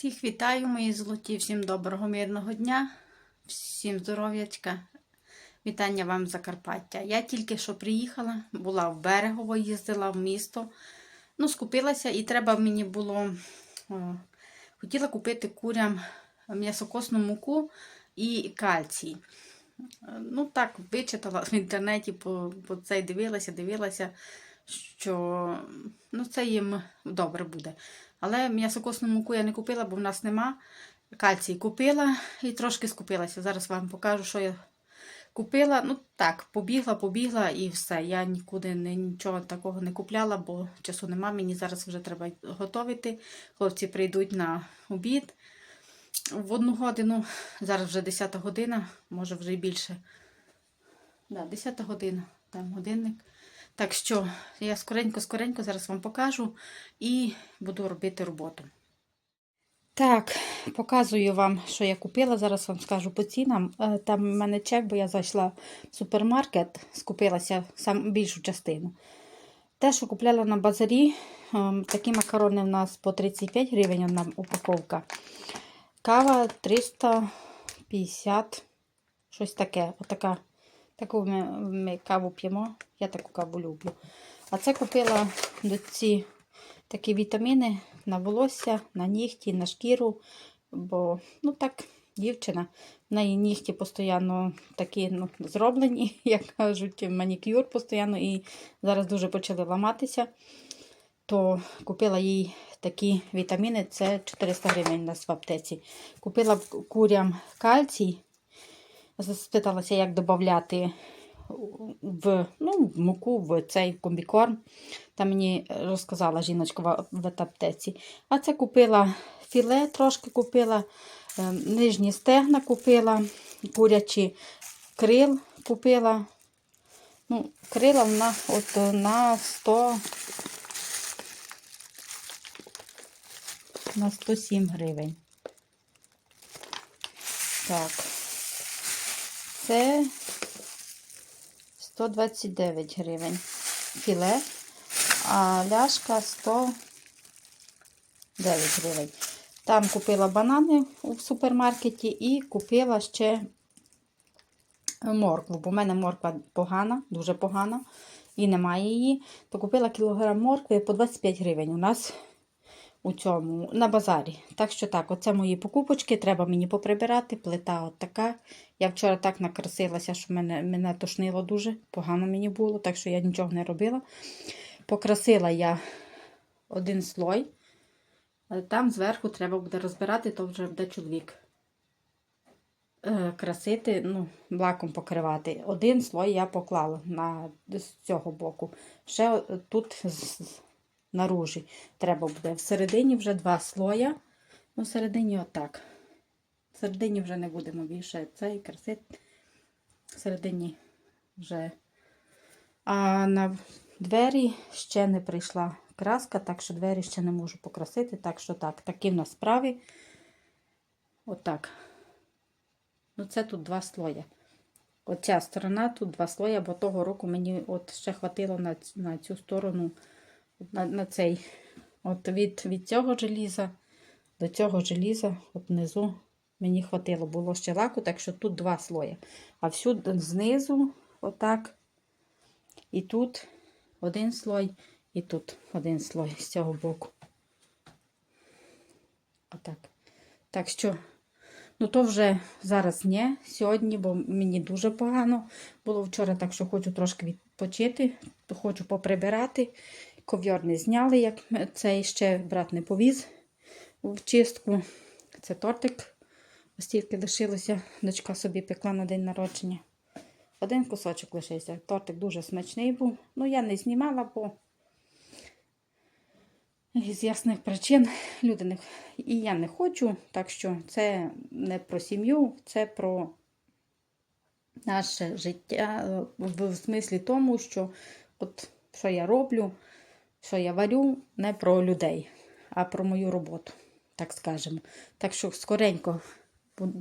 Всіх вітаю, мої золоті, всім доброго, мирного дня, всім здоров'ячка. Вітання вам Закарпаття. Я тільки що приїхала, була в Берегово, їздила в місто. Ну, скупилася і треба мені було. О, хотіла купити курям м'ясокосну муку і кальцій. Ну, так, вичитала в інтернеті, по, по цей дивилася, дивилася, що ну, це їм добре буде. Але м'ясокосну муку я не купила, бо в нас нема. Кальцій купила і трошки скупилася. Зараз вам покажу, що я купила. Ну так, побігла, побігла і все. Я нікуди нічого такого не купляла, бо часу нема. Мені зараз вже треба готувати. Хлопці прийдуть на обід в одну годину. Зараз вже 10 година, може вже й більше. Да, 10 година, там годинник. Так що я скоренько-скоренько зараз вам покажу і буду робити роботу. Так, показую вам, що я купила. Зараз вам скажу по цінам. Е, Там в мене чек, бо я зайшла в супермаркет, скупилася сам більшу частину. Те, що купляла на базарі, ем, такі макарони в нас по 35 гривень одна упаковка. Кава 350, щось таке. Отака. Таку ми, ми каву п'ємо. Я таку каву люблю. А це купила до ці такі вітаміни на волосся, на нігті, на шкіру. Бо, ну так, дівчина, в неї нігті постійно такі ну, зроблені, як кажуть, манікюр постійно, і зараз дуже почали ламатися. То купила їй такі вітаміни, це 400 гривень в аптеці. Купила курям кальцій. Спиталася, як додати в ну, муку, в цей комбікорм. Там мені розказала жіночка в, аптеці. А це купила філе, трошки купила, е, нижні стегна купила, курячі крил купила. Ну, Крила на, от, на 100 на 107 гривень. Так. Це 129 гривень філе, а ляшка 109 гривень. Там купила банани у супермаркеті і купила ще моркву, бо в мене морква погана, дуже погана, і немає її. То купила кілограм моркви по 25 гривень. У нас у цьому на базарі. Так що так, оце мої покупочки, треба мені поприбирати. Плита от така. Я вчора так накрасилася, що мене мене тошнило дуже, погано мені було, так що я нічого не робила. Покрасила я один слой. Там зверху треба буде розбирати, то вже буде чоловік. Е, красити, ну, лаком покривати. Один слой я поклала на, з цього боку. Ще тут наружі. Треба буде. Всередині вже два слоя. Ну, всередині отак. Всередині вже не будемо більше цей красити. Всередині вже. А на двері ще не прийшла краска, так що двері ще не можу покрасити. Так що так, такі в нас справи. Отак. Ну, це тут два слоя. Оця сторона тут два слоя, бо того року мені от ще хватило на, на цю сторону на на цей, от від від цього желіза до цього желіза, от внизу мені хватило, було ще лаку, так що тут два слої. А всюди знизу, отак, і тут один слой, і тут один слой з цього боку. Отак. Так що, ну то вже зараз ні, сьогодні, бо мені дуже погано було вчора, так що хочу трошки відпочити, хочу поприбирати. Ков'яр не зняли, як цей ще брат не повіз в чистку. Це тортик. Ось лишилося, дочка собі пекла на день народження. Один кусочок лишився. Тортик дуже смачний був. Ну, я не знімала, бо з ясних причин люди не і я не хочу. Так що це не про сім'ю, це про наше життя в смислі тому, що от що я роблю що я варю не про людей, а про мою роботу, так скажемо. Так що скоренько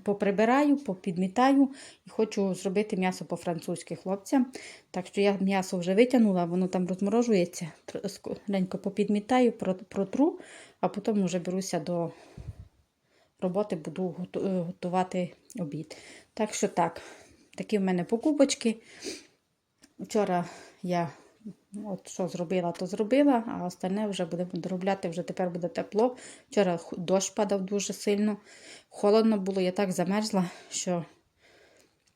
поприбираю, попідмітаю і хочу зробити м'ясо по-французьки хлопцям. Так що я м'ясо вже витягнула, воно там розморожується. Скоренько попідмітаю, протру, а потім вже беруся до роботи буду готувати обід. Так що так, такі в мене покупочки. Вчора я от що зробила, то зробила, а остальне вже будемо доробляти, вже тепер буде тепло. Вчора дощ падав дуже сильно, холодно було, я так замерзла, що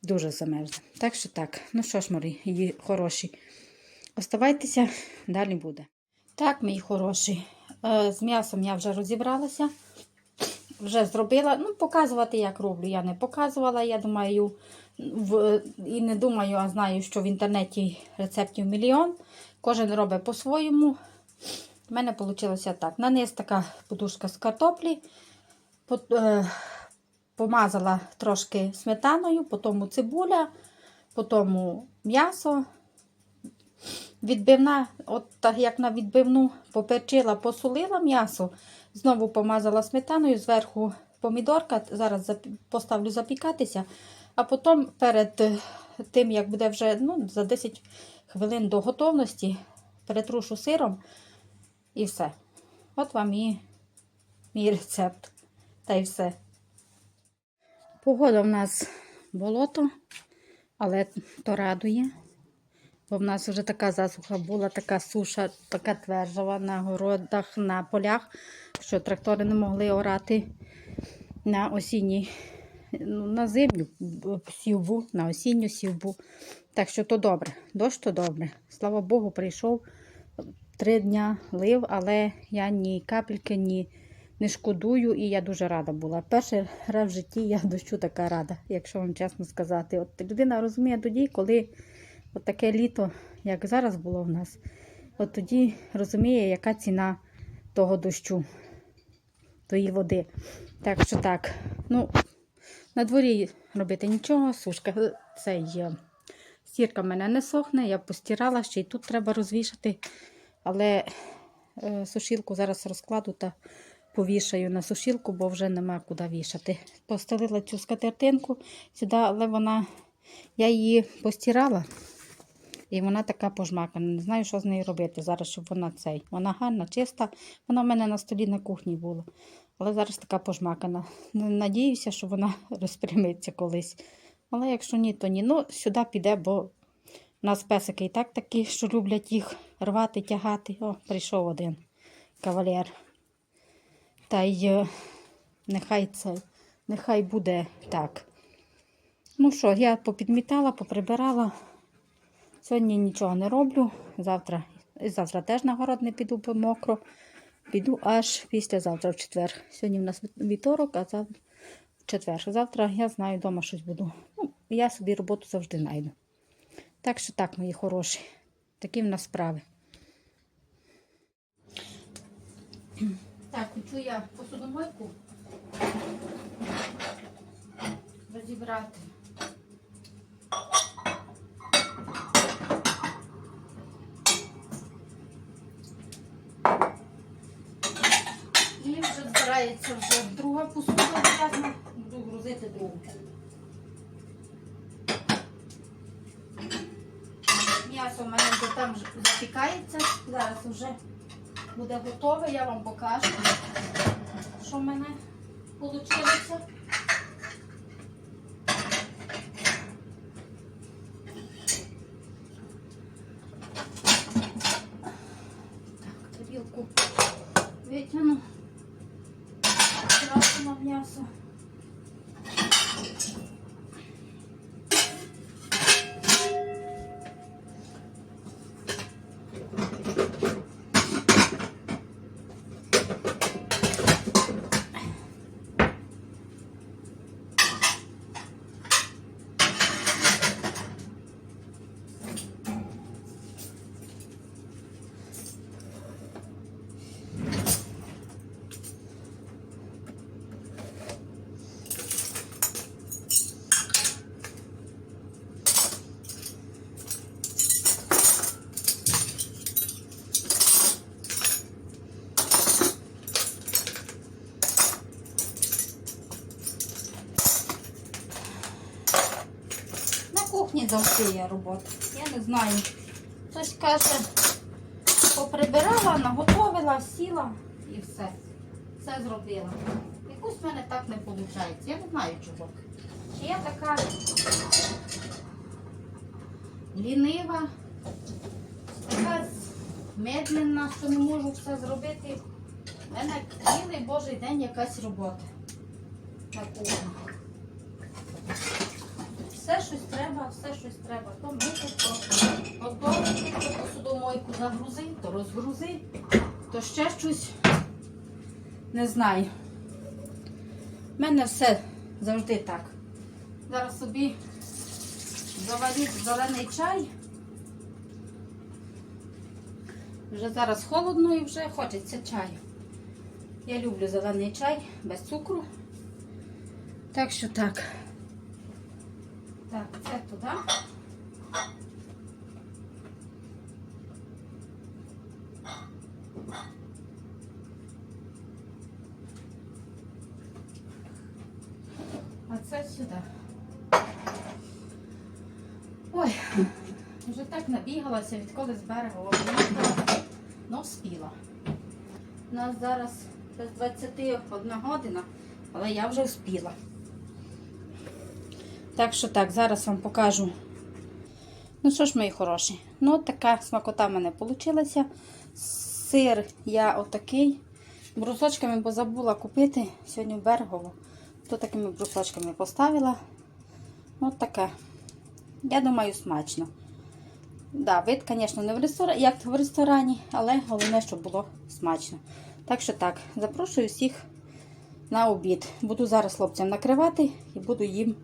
дуже замерзла. Так що так, ну що ж, мої хороші, оставайтеся, далі буде. Так, мої хороші, е, з м'ясом я вже розібралася. Вже зробила. Ну, показувати, як роблю, я не показувала. Я думаю, в, і не думаю, а знаю, що в інтернеті рецептів мільйон. Кожен робить по-своєму. У мене вийшло так. На така подушка з картоплі. Е, помазала трошки сметаною, потім цибуля, потім м'ясо. Відбивна, от так як на відбивну поперчила, посолила м'ясо, знову помазала сметаною, зверху помідорка. Зараз поставлю запікатися, а потім перед е, тим, як буде вже ну, за 10 хвилин до готовності, перетрушу сиром і все. От вам і мій рецепт. Та й все. Погода в нас болото, але то радує. Бо в нас вже така засуха була, така суша, така тверджава на городах, на полях, що трактори не могли орати на осінній, ну, на зимню сівбу, на осінню сівбу. Так що то добре, дощ то добре. Слава Богу, прийшов три дня лив, але я ні капельки, ні не шкодую, і я дуже рада була. Перший раз в житті я дощу така рада, якщо вам чесно сказати. От людина розуміє тоді, коли от таке літо, як зараз було в нас, от тоді розуміє, яка ціна того дощу, тої води. Так що так, ну, на дворі робити нічого, сушка е, цей е, стірка мене не сохне, я постирала, ще й тут треба розвішати. Але е, сушілку зараз розкладу та повішаю на сушілку, бо вже нема куди вішати. Постелила цю скатертинку сюди, але вона, я її постирала. І вона така пожмакана. Не знаю, що з нею робити зараз, щоб вона цей. Вона гарна, чиста. Вона в мене на столі на кухні була. Але зараз така пожмакана. Надіюся, що вона розпрямиться колись. Але якщо ні, то ні. Ну, сюди піде, бо у нас песики і так такі, що люблять їх рвати, тягати. О, прийшов один кавалер. Та й е, нехай це, нехай буде так. Ну що, я попідмітала, поприбирала. Сьогодні нічого не роблю. Завтра, завтра теж на город не піду, бо мокро. Піду аж післязавтра в четвер. Сьогодні в нас вівторок, а завтра в четвер. Завтра я знаю, вдома щось буду. Ну, я собі роботу завжди знайду. Так що так, мої хороші. Такі в нас справи. Так, хочу я посудомойку розібрати. І вже вже друга посуда зараз Буду грузити другу. М'ясо в мене вже там запікається. Зараз вже буде готове, я вам покажу, що в мене вийшло. Так, тарілку витягну. Зразу на м'ясо. На кухні завжди є робота. Я не знаю. Хтось каже, поприбирала, наготовила, сіла і все. все зробила. Якось в мене так не виходить. Я не знаю чого. Чи я така лінива, така медленна, що не можу все зробити. У мене цілий божий день якась робота на кухні. Все щось треба, все щось треба. То мити, то готовити, то посудомойку загрузи, то розгрузи, то ще щось. Не знаю. У мене все завжди так. Зараз собі заварю зелений чай. Вже зараз холодно і вже хочеться чаю. Я люблю зелений чай без цукру. Так що так. Так, це туди. А це сюди. Ой, вже так набігалася, відколи з берега об'їхала, ну вспіла. У нас зараз без 21 година, але я вже вспіла. Так що так, зараз вам покажу. Ну що ж, мої хороші, ну така смакота в мене вийшла. Сир я отакий. Брусочками, бо забула купити сьогодні в Берегово. То такими брусочками поставила. От таке. Я думаю, смачно. Да, вид, звісно, не в ресторані, як в ресторані, але головне, щоб було смачно. Так що так, запрошую всіх на обід. Буду зараз хлопцям накривати і буду їм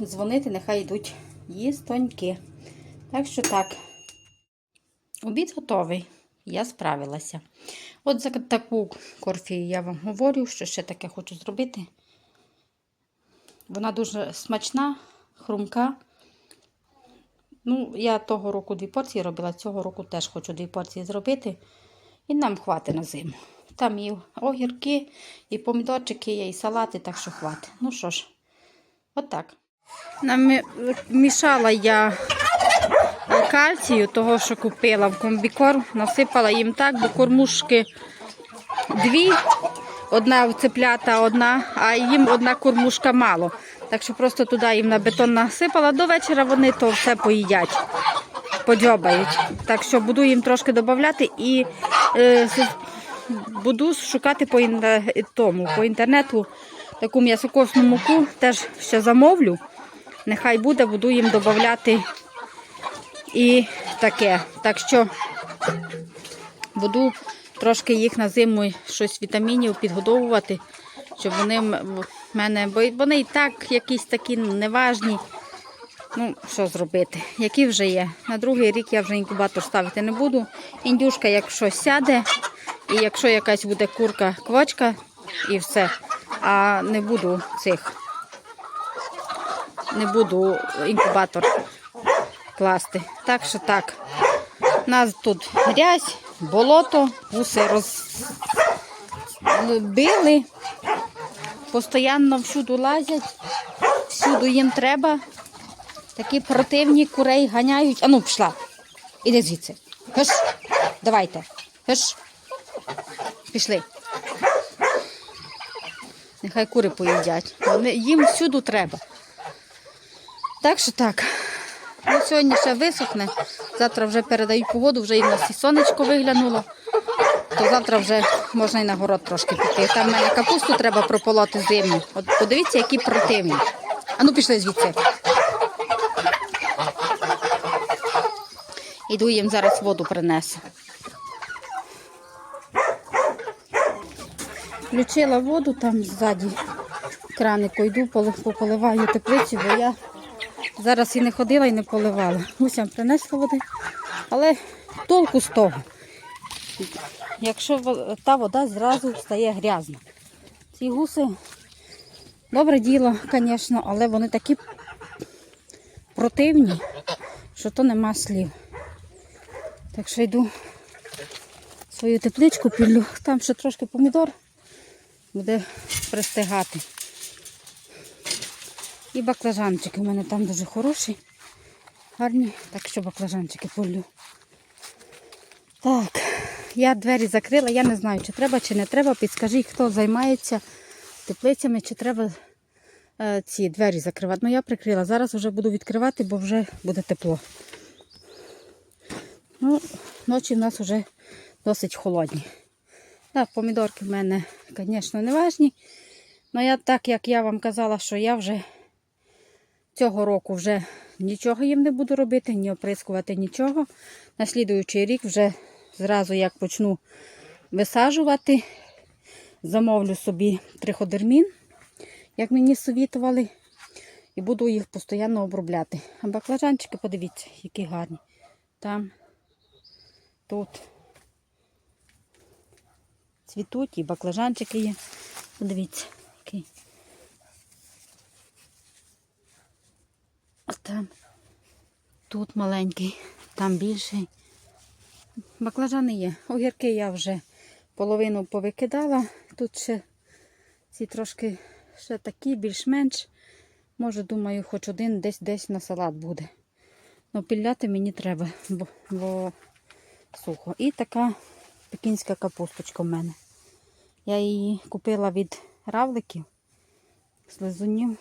дзвонити, нехай йдуть їстоньки. Так що так, обід готовий. Я справилася. От за таку корфію я вам говорю, що ще таке хочу зробити. Вона дуже смачна, хрумка. Ну, я того року дві порції робила, цього року теж хочу дві порції зробити. І нам хватить на зиму. Там і огірки, і помідорчики є, і салати, так що хватить. Ну що ж, отак. Намішала я кальцію, того, що купила в комбікорм, насипала їм так, бо кормушки дві, одна цеплята, одна, а їм одна кормушка мало. Так що просто туди їм на бетон насипала. До вечора вони то все поїдять, подьобають. Так що буду їм трошки додати і е, буду шукати по, інте- тому, по інтернету таку м'ясокосну муку, теж ще замовлю. Нехай буде, буду їм додати і таке. Так що буду трошки їх на зиму щось вітамінів підгодовувати, щоб вони в мене, бо вони і так якісь такі неважні. Ну, що зробити? Які вже є. На другий рік я вже інкубатор ставити не буду. Індюшка, якщо сяде, і якщо якась буде курка, квочка, і все. А не буду цих, не буду інкубатор класти. Так що так. У нас тут грязь, болото, гуси розбили, постійно всюди лазять, всюди їм треба. Такі противні курей ганяють. Ану, пішла. Іди звідси. Хиш, давайте. Хиш. Пішли. Нехай кури поїдять. Їм всюди треба. Так що так. Ну, сьогодні ще висохне. Завтра вже передають погоду, вже і в нас і сонечко виглянуло. То завтра вже можна і на город трошки піти. Там в мене капусту треба прополоти зимню. От подивіться, які противні. Ану, пішли звідси. Іду їм зараз воду принесу. Включила воду там ззаді кранику, йду пополиваю теплицю, бо я зараз і не ходила, і не поливала. Гусям принесла води, але толку з того. Якщо та вода зразу стає грязна. Ці гуси добре діло, звісно, але вони такі противні, що то нема слів. Так що йду свою тепличку, піллю. Там ще трошки помідор буде пристигати. І баклажанчики у мене там дуже хороші, гарні, так що баклажанчики полю. Так, я двері закрила, я не знаю, чи треба, чи не треба. Підскажіть, хто займається теплицями, чи треба е, ці двері закривати. Ну, я прикрила. Зараз вже буду відкривати, бо вже буде тепло. Ну, ночі в нас вже досить холодні. Так, помідорки в мене, звісно, не важні. Але я так, як я вам казала, що я вже цього року вже нічого їм не буду робити, ні оприскувати нічого. На слідуючий рік вже зразу як почну висаджувати, замовлю собі триходермін, як мені совітували, і буду їх постійно обробляти. А баклажанчики, подивіться, які гарні. Там, тут цвітуть і баклажанчики є. Подивіться, який. А там тут маленький, там більший. Баклажани є. Огірки я вже половину повикидала. Тут ще ці трошки ще такі, більш-менш. Може, думаю, хоч один десь десь на салат буде. Ну, піляти мені треба, бо, бо сухо. І така пекінська капусточка в мене. Я її купила від равликів, слизунів,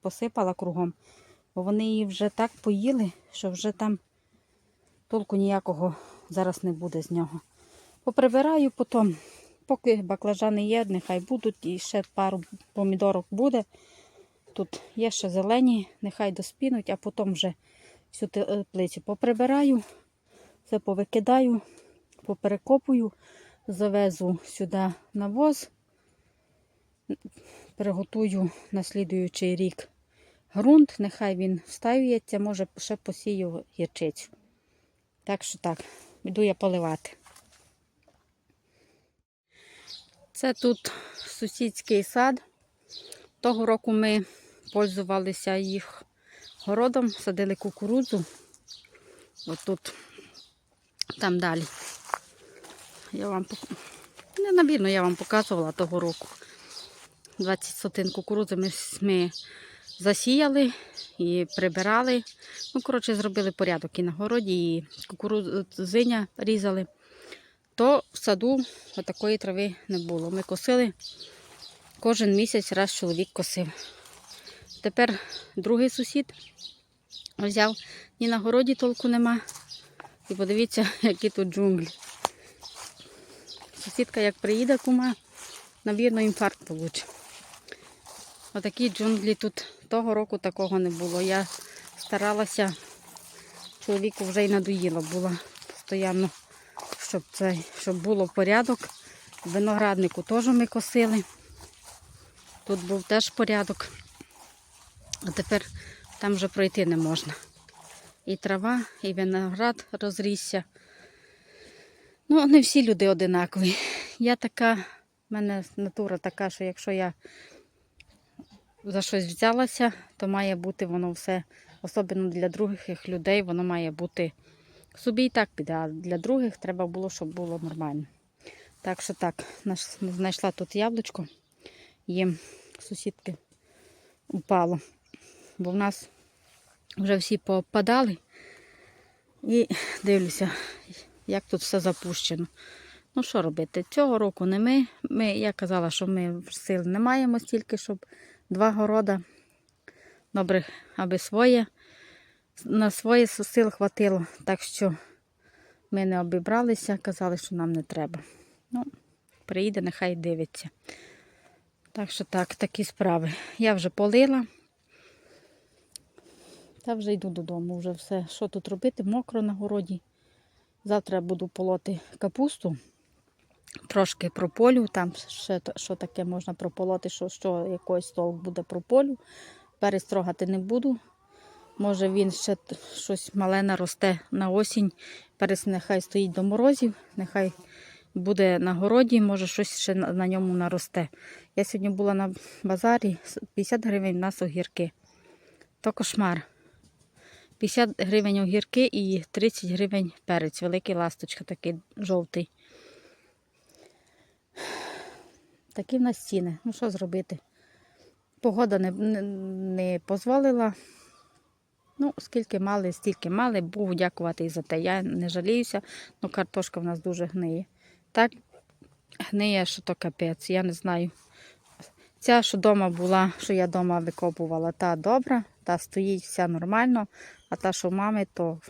посипала кругом. Бо вони її вже так поїли, що вже там толку ніякого зараз не буде з нього. Поприбираю потім, поки баклажани є, нехай будуть, і ще пару помідорок буде. Тут є ще зелені, нехай доспінуть, а потім вже всю теплицю поприбираю, все повикидаю, поперекопую, завезу сюди на воз, приготую на слідуючий рік ґрунт, нехай він встаюється, може ще посію гірчицю. Так що так, йду я поливати. Це тут сусідський сад. Того року ми пользувалися їх городом, садили кукурудзу. Отут, там далі. Я вам пок- ненавірно я вам показувала того року. 20 сотин кукурудзи ми засіяли і прибирали. Ну, коротше, зробили порядок і на городі, і кукурудзиня різали. То в саду такої трави не було. Ми косили кожен місяць раз чоловік косив. Тепер другий сусід взяв, ні на городі толку нема. І подивіться, які тут джунглі. Сусідка, як приїде кума, навірно, інфаркт получить. Отакі джунглі тут того року такого не було. Я старалася, чоловіку вже й надоїло було постійно, щоб, це, щоб було порядок. Винограднику теж ми косили. Тут був теж порядок. А тепер там вже пройти не можна. І трава, і виноград розрісся. Ну, не всі люди одинакові. Я така, в мене натура така, що якщо я за щось взялася, то має бути воно все, особливо для других людей, воно має бути собі і так піде, а для других треба було, щоб було нормально. Так що так, знайшла тут яблучко, їм сусідки упало. Бо в нас вже всі попадали. І дивлюся, як тут все запущено. Ну, що робити? Цього року не ми. ми. Я казала, що ми сил не маємо стільки, щоб два города. Добре, аби своє. На своє сил хватило. Так що ми не обібралися, казали, що нам не треба. Ну, приїде, нехай дивиться. Так що так, такі справи. Я вже полила. Та вже йду додому, вже все. Що тут робити? Мокро на городі. Завтра буду полоти капусту. Трошки прополю, там ще що таке можна прополоти, що, що якийсь толк буде прополю. Перестрогати не буду. Може він ще щось мале наросте на осінь. Перес нехай стоїть до морозів, нехай буде на городі, може щось ще на, на ньому наросте. Я сьогодні була на базарі, 50 гривень у нас огірки. То кошмар. 50 гривень огірки і 30 гривень перець. Великий ласточка такий жовтий. Такі в нас ціни. Ну що зробити? Погода не, не, дозволила. Ну, скільки мали, стільки мали. Богу дякувати і за те. Я не жаліюся, але картошка в нас дуже гниє. Так гниє, що то капець, я не знаю. Ця, що вдома була, що я вдома викопувала, та добра, та стоїть вся нормально, а та, що в мами, то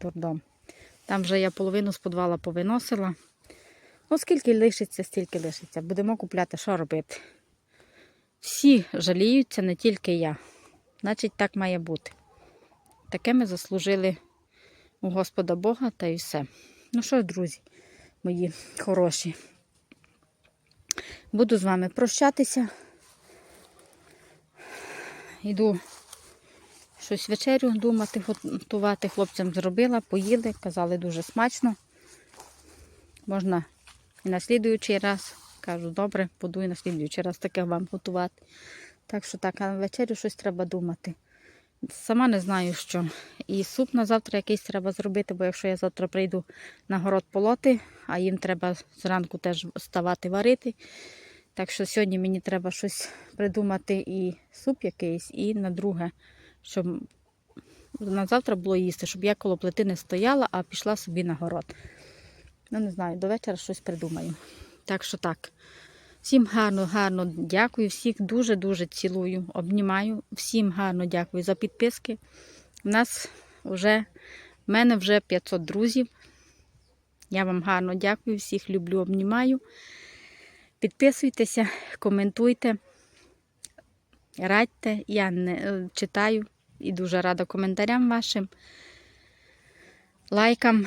дурдом. Там вже я половину з підвала повиносила. Ну, скільки лишиться, стільки лишиться. Будемо купляти, що робити. Всі жаліються, не тільки я. Значить, так має бути. Таке ми заслужили у Господа Бога та й все. Ну що, ж, друзі, мої хороші. Буду з вами прощатися. Йду щось вечерю думати, готувати. Хлопцям зробила, поїли, казали дуже смачно. Можна і на слідуючий раз. Кажу, добре, буду і на слідуючий раз таке вам готувати. Так що так, а на вечерю щось треба думати. Сама не знаю, що. І суп на завтра якийсь треба зробити, бо якщо я завтра прийду на город полоти, а їм треба зранку теж вставати варити. Так що сьогодні мені треба щось придумати і суп якийсь, і на друге, щоб на завтра було їсти, щоб я коло плити не стояла, а пішла собі на город. Ну, не знаю, до вечора щось придумаю. Так що так. Всім гарно, гарно дякую, всіх дуже-дуже цілую, обнімаю. Всім гарно дякую за підписки. У нас вже, в мене вже 500 друзів. Я вам гарно дякую, всіх люблю, обнімаю. Підписуйтеся, коментуйте, радьте. Я не е, читаю і дуже рада коментарям вашим, лайкам.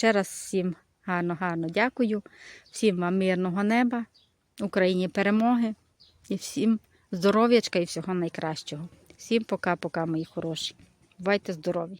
Ще раз всім гарно-гарно дякую. Всім вам мирного неба, Україні перемоги і всім здоров'ячка і всього найкращого. Всім пока-пока, мої хороші. Бувайте здорові!